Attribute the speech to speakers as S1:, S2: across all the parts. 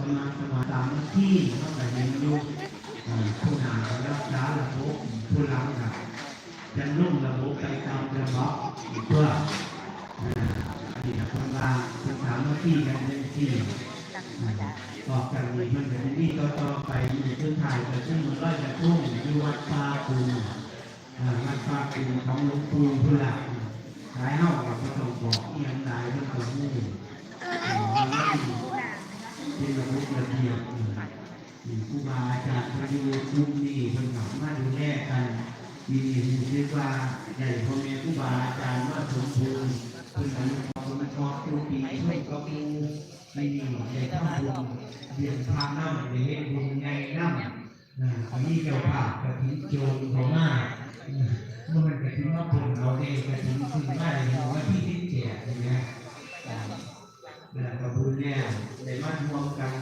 S1: สมาสมาตามที่เข้าแต่ยังอยู่อ่าผู้หารักษาระบบผู้หลังกับจะนุ่มระบบไปตามระบบเพื่ออ่าอันนี้ทำงานทำตานที่กันเป็นที่ต่อจากนี้มันเป็นที่ต่อต่อไปมีพื้นฐานแต่ซึ่งมันร้อยกระทุ่งอยู่วัดป่าคูอ่าวัดป่าคูของหลวงปู่พุทธะหลายเฮากับพระสงฆ์บอกเอียงหลายเรื่องของมู่อ่ามันไม่ดีที่ ระบบระเบียบอืมอืมครูบาอาจารย์พระอยู่กลุ่มนี้เพิ่นกลับมาดูแลกันทีนี้ผมคิดว่าใหญ่พ่อแม่ครูบาอาจารย์ว่าสมบูรณ์เพิ่นอายุพอมันชอบทุกปีเพิ่นก็มีไม่มีใหญ่ทำบุญเรียนทางน้ำเรียนบุญไงน้ำนะอันนี้เจ้าภาพกระถิ่นโจรเขามากเมื่อมันกระถิ่นมาผลเราเองกระถิ่นสิ่งได้เราว่าที่ที่แจกใช่ไหม อ่าแล้วก็บุญเนี่ยในมารวมกัน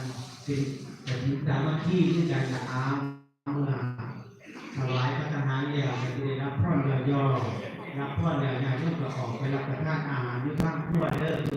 S1: เป็นกระถิ่นสามัคคีด้วยกันนะอามเมื่อถวายพระทหารแล้วจะได้รับพรเรือย่อรับพรแล้วอย่างนี้ก็ออกไปรับประทานอาหารด้วยข้างครัวเด้อ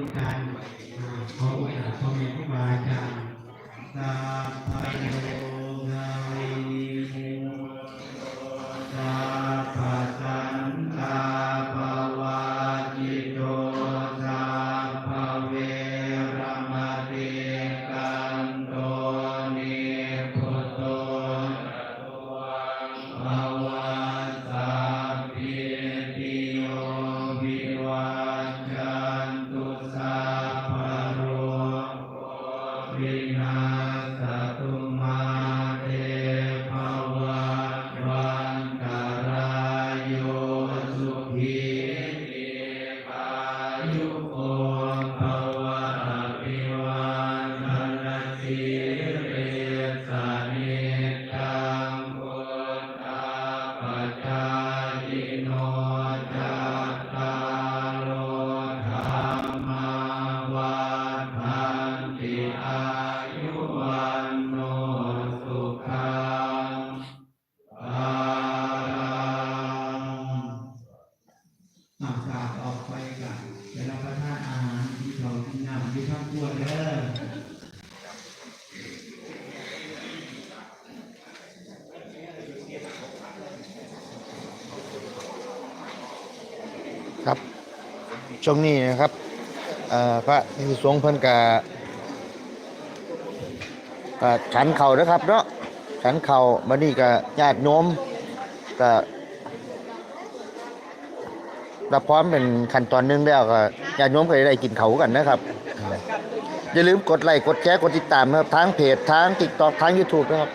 S2: ช่วงนี้นะครับพระพิสุสงฆ์เพิ่นกะ ก็ฉันเข่านะครับเนาะฉันเข่าบัดนี้ก็ญาติโยมก็รับพร้อมเป็นขั้นตอนหนึงแล้วก็ญาติโยมก็ได้กินเขากันนะครับ อย่าลืมกดไลค์กดแชร์กดติดตามนะครับทั้งเพจทั้งทิกต็อกทั้งยูทูบนะครับ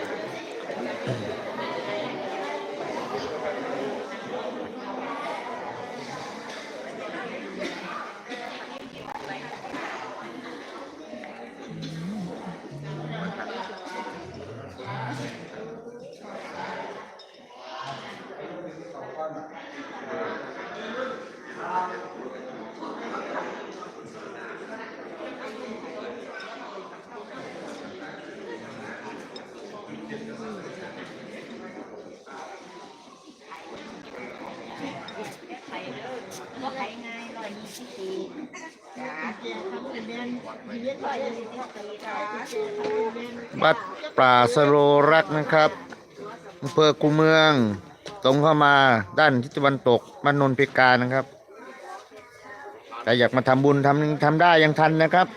S3: ไข่เด้อว่าไข่ไงร้อยยี่สิบสี่จ้าเจ้าทำเป็นเดือนชี วิตร้อยยี่สิบสี่จ้าเจ้าทำเป็นเดือน
S2: วัดป่าสโรรักนะครับอำเภอคูเมือง ตรงเข้ามาด้านทิศตะวันตกบ้านนนพิการนะครับใครอยากมาทำบุญทำทำได้ยังทันนะครับ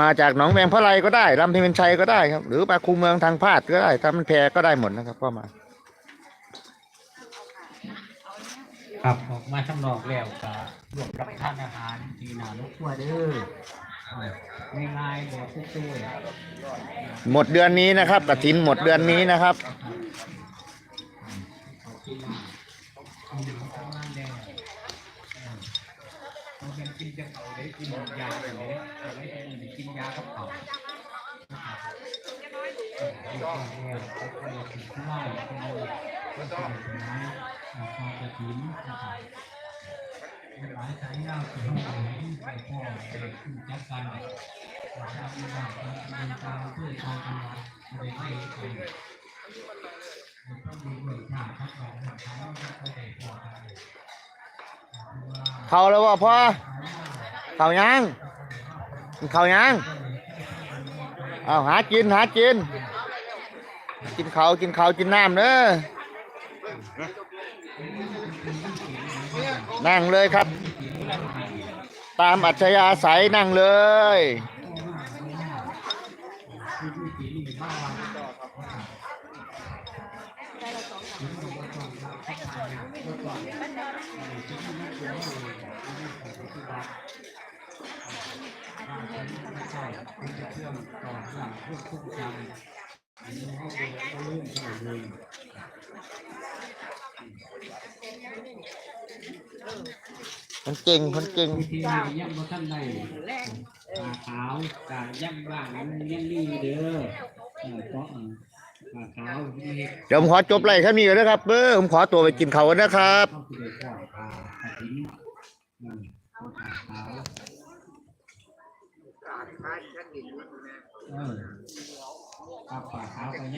S2: มาจากหนองแวงพระไลก็ได้ลำพิมพ์ชัยก็ได้ครับ หรือมาคูเมืองทางพาดก็ได้ทำมันแพรก็ได้หมดนะครับก็มา
S4: ครับออกมาข้างนอกแล้วก็รวมรับประทานอาหารที่หนาลูกครัวเด้อง่ายๆแบบทุกตัว
S2: หมดเดือนนี้นะครับกฐินหมดเดือนนี้นะครับ
S4: เอาอยู่ทำงานแล้วเราเป็นกินจะเขาได้กินยาอย่างนี้เอาไว้ได้กินยากับเขาแล้ว ก็ถึงข้างล่างก็เลยก็จะเป็นไม้พอกระถิ่นนะครับหลายสายยาวถึงไหนไปพ่อไปจัดการไปทำงานทำตามเพื่อทำงานไปให้ไปต้องมีหน่วยงานทักษะทางเขาก็ได้พอได้
S2: เขาแล้วว่าพ่อเขายังกินข้ายังเอาหากินหากิน กินเขากินเขากินน้ำเด้อ นั่งเลยครับ ตามอัธยาศัยนั่งเลยคนเก่ง คนเก่ง
S4: วิธีนี้ยังบ่ทันได้ตาขาวกายังบ้างมันยังมีเด้อเออเพราะเออตาขาวนี่
S2: เดี๋ยวผมขอจบไล่แค่นี้ก่อนนะครับเบ้อผมขอตัวไปกินข้าวกันนะครับ
S4: เข้าไปได้ก่อ นตาตาทิ้าขาวเออครับตาขาวก็ยัง